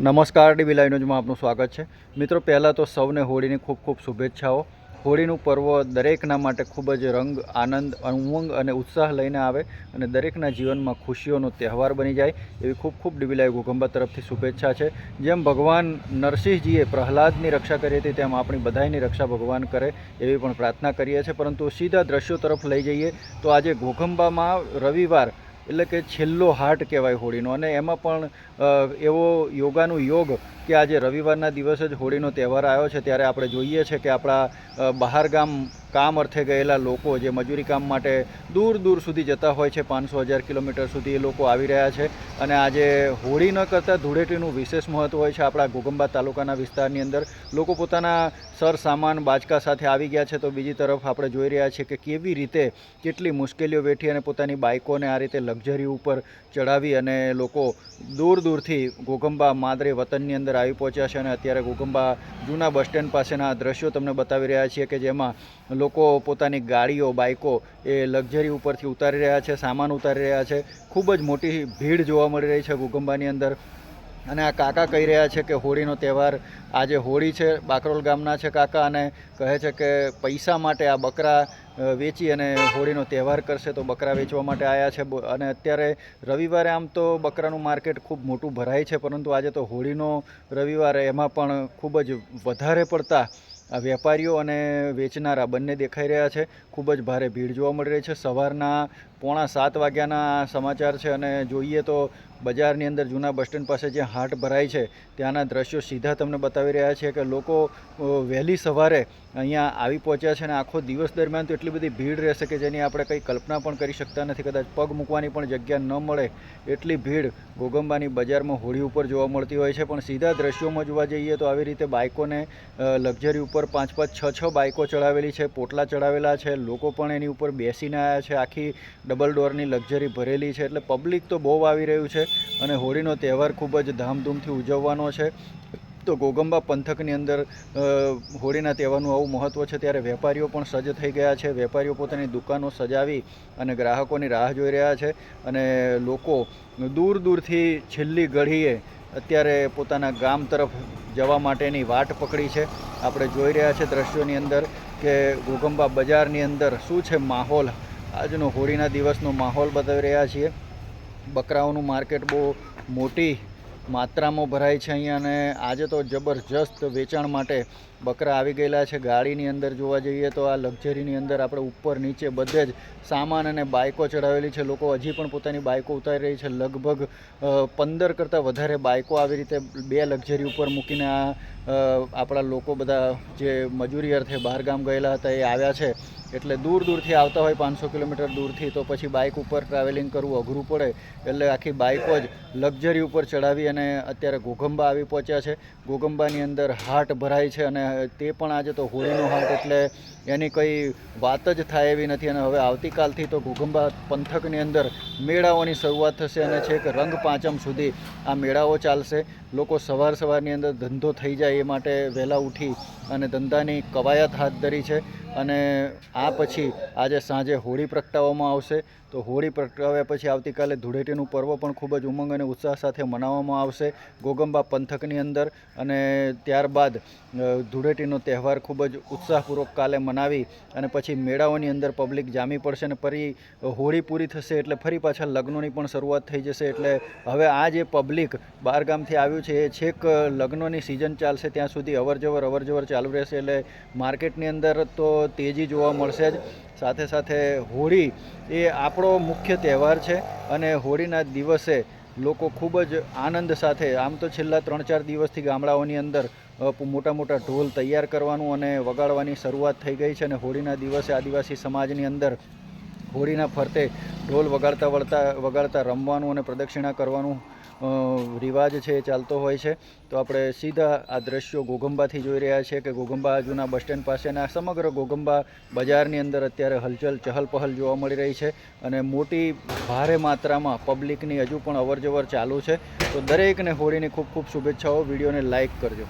નમસ્કાર dB live ન્યૂઝમાં આપનું સ્વાગત છે. મિત્રો, પહેલાં તો સૌને હોળીની ખૂબ ખૂબ શુભેચ્છાઓ. હોળીનું પર્વ દરેકના માટે ખૂબ જ રંગ, આનંદ, ઉમંગ અને ઉત્સાહ લઈને આવે અને દરેકના જીવનમાં ખુશીઓનો તહેવાર બની જાય એવી ખૂબ ખૂબ ડીબી લાઈવ તરફથી શુભેચ્છા છે. જેમ ભગવાન નરસિંહજીએ પ્રહલાદની રક્ષા કરી હતી, તેમ આપણી બધાયની રક્ષા ભગવાન કરે એવી પણ પ્રાર્થના કરીએ છીએ. પરંતુ સીધા દ્રશ્યો તરફ લઈ જઈએ તો આજે ઘોઘંબામાં રવિવાર એટલે કે છેલ્લો હાટ કહેવાય હોળીનો. અને એમાં પણ એવો યોગાનું યોગ કે આજે રવિવારના દિવસે જ હોળીનો તહેવાર આવ્યો છે, ત્યારે આપણે જોઈએ છે કે આપણા બહાર ગામ કામ અર્થે ગયેલા લોકો જે મજૂરી કામ માટે દૂર દૂર સુધી જતા હોય છે, પાંચસો હજાર કિલોમીટર સુધી એ લોકો આવી રહ્યા છે. અને આજે હોળી ન કરતાં ધૂળેટીનું વિશેષ મહત્ત્વ હોય છે આપણા ઘોગંબા તાલુકાના વિસ્તારની અંદર. લોકો પોતાના સર સામાન બાચકા સાથે આવી ગયા છે, તો બીજી તરફ આપણે જોઈ રહ્યા છીએ કે કેવી રીતે કેટલી મુશ્કેલીઓ વેઠી અને પોતાની બાઇકોને આ રીતે લક્ઝરી ઉપર ચડાવી અને લોકો દૂર દૂરથી ઘોગંબા માદરે વતનની અંદર આવી પહોંચ્યા છે. અને અત્યારે ઘોગંબા જૂના બસ સ્ટેન્ડ પાસેના દ્રશ્યો તમને બતાવી રહ્યા છીએ કે જેમાં લોકો પોતાની ગાડીઓ, બાઇકો એ લક્ઝરી ઉપરથી ઉતારી રહ્યા છે, સામાન ઉતારી રહ્યા છે. ખૂબ જ મોટી ભીડ જોવા મળી રહી છે ઘોગંબાની અંદર. અને આ કાકા કહી રહ્યા છે કે હોળીનો તહેવાર આજે હોળી છે, બાકરોલ ગામના છે કાકા અને કહે છે કે પૈસા માટે આ બકરા વેચી અને હોળીનો તહેવાર કરશે તો બકરા વેચવા માટે આવ્યા છે. અને અત્યારે રવિવારે આમ તો બકરાનું માર્કેટ ખૂબ મોટું ભરાય છે, પરંતુ આજે તો હોળીનો રવિવાર એમાં પણ ખૂબ જ વધારે પડતા વેપારીઓ અને વેચનારા બંને દેખાઈ રહ્યા છે. ખૂબ જ ભારે ભીડ જોવા મળી રહી છે. સવારના પોણા સાત વાગ્યાના સમાચાર છે અને જોઈએ તો બજારની અંદર જૂના બસ સ્ટેન્ડ પાસે જે હાટ ભરાય છે, ત્યાંના દ્રશ્યો સીધા તમને બતાવી રહ્યા છે કે લોકો વહેલી સવારે અહીંયા આવી પહોંચ્યા છે અને આખો દિવસ દરમિયાન તો એટલી બધી ભીડ રહેશે કે જેની આપણે કંઈ કલ્પના પણ કરી શકતા નથી. કદાચ પગ મૂકવાની પણ જગ્યા ન મળે એટલી ભીડ ગોગંબાની બજારમાં હોળી ઉપર જોવા મળતી હોય છે. પણ સીધા દ્રશ્યોમાં જોવા જઈએ તો આવી રીતે બાઇકોને લક્ઝરી ઉપર પાંચ પાંચ છ છ બાઇકો ચડાવેલી છે, પોટલા ચડાવેલા છે, લોકો પણ એની ઉપર બેસીને આવ્યા છે. આખી ડબલ ડોરની લક્ઝરી ભરેલી છે. એટલે પબ્લિક તો બહુ આવી રહ્યું છે. અને હોળીનો તહેવાર ખૂબ જ ધામધૂમથી ઉજવવાનો છે. તો ગોગંબા પંથકની અંદર હોળીના તહેવારનું આવું મહત્ત્વ છે, ત્યારે વેપારીઓ પણ સજ્જ થઈ ગયા છે. વેપારીઓ પોતાની દુકાનો સજાવી અને ગ્રાહકોની રાહ જોઈ રહ્યા છે અને લોકો દૂર દૂરથી છેલ્લી ઘડીએ અત્યારે પોતાના ગામ તરફ જવા માટેની વાટ પકડી છે. આપણે જોઈ રહ્યા છે દ્રશ્યોની અંદર કે ગોગંબા બજારની અંદર શું છે માહોલ? આજનો હોળીના દિવસનો માહોલ બતાવી રહ્યા છીએ. બકરાઓનું માર્કેટ બહુ મોટી માત્રામાં ભરાય છે અહીંયા અને આજે તો જબરજસ્ત વેચાણ માટે બકરા આવી ગયેલા છે. ગાડીની અંદર જોવા જઈએ તો આ લક્ઝરીની અંદર આપણે ઉપર નીચે બધે જ સામાન અને બાઇકો ચડાવેલી છે. લોકો હજી પણ પોતાની બાઇકો ઉતારી રહી છે. લગભગ પંદર કરતાં વધારે બાઇકો આવી રીતે બે લક્ઝરી ઉપર મૂકીને આ આપણા લોકો બધા જે મજૂરી અર્થે બહાર ગામ ગયેલા હતા, એ આવ્યા છે. એટલે દૂર દૂરથી આવતા હોય, પાંચસો કિલોમીટર દૂરથી, તો પછી બાઇક ઉપર ટ્રાવેલિંગ કરવું અઘરું પડે. એટલે આખી બાઇકો જ લક્ઝરી ઉપર ચડાવી અને અત્યારે ઘોઘંબા આવી પહોંચ્યા છે. ઘોઘંબાની અંદર હાટ ભરાય છે અને તે પણ આજે તો હોળીનો હાટ એટલે એની કંઈ વાત જ થાય એવી નથી. અને હવે આવતીકાલથી તો ઘોઘંબા પંથકની અંદર મેળાઓની શરૂઆત થશે અને છેક રંગ પાંચમ સુધી આ મેળાઓ ચાલશે. લોકો સવાર સવારની અંદર ધંધો થઈ જાય એ માટે વહેલા ઉઠી અને ધંધાની કવાયત હાથ ધરી છે. અને આ પછી આજે સાંજે હોળી પ્રગટાવવામાં આવશે. તો હોળી પ્રગટાવ્યા પછી આવતીકાલે ધૂળેટીનું પર્વ પણ ખૂબ જ ઉમંગ અને ઉત્સાહ સાથે મનાવવામાં આવશે ગોગંબા પંથકની અંદર. અને ત્યારબાદ ધૂળેટીનો તહેવાર ખૂબ જ ઉત્સાહપૂર્વક કાલે મનાવી અને પછી મેળાઓની અંદર પબ્લિક જામી પડશે અને ફરી હોળી પૂરી થશે એટલે ફરી પાછા લગ્નોની પણ શરૂઆત થઈ જશે. એટલે હવે આ જે પબ્લિક બહાર ગામથી આવ્યું છે, એ છેક લગ્નોની સિઝન ચાલશે. ત્યાં સુધી અવરજવર અવરજવર ચાલુ રહેશે. એટલે માર્કેટની અંદર તો તેજી જોવા મળશે જ. સાથે સાથે હોળી એ આપણો મુખ્ય તહેવાર છે અને હોળીના દિવસે લોકો ખૂબ જ આનંદ સાથે, આમ તો છેલ્લા ત્રણ ચાર દિવસથી ગામડાઓની અંદર મોટા મોટા ઢોલ તૈયાર કરવાનું અને વગાડવાની શરૂઆત થઈ ગઈ છે અને હોળીના દિવસે આદિવાસી સમાજની અંદર હોળીના ફરતે ઢોલ વગાડતા વળતા વગાડતા રમવાનું અને પ્રદક્ષિણા કરવાનું રિવાજ છે એ ચાલતો હોય છે. તો આપણે સીધા આ દ્રશ્યો ઘોઘંબાથી જોઈ રહ્યા છીએ કે ઘોઘંબા જૂના બસ સ્ટેન્ડ પાસે આ સમગ્ર ઘોઘંબા બજારની અંદર અત્યારે હલચલ ચહલ પહલ જોવા મળી રહી છે અને મોટી, ભારે માત્રામાં પબ્લિકની હજુ પણ અવરજવર ચાલુ છે. તો દરેકને હોળીની ખૂબ ખૂબ શુભેચ્છાઓ. વિડીયોને લાઇક કરજો.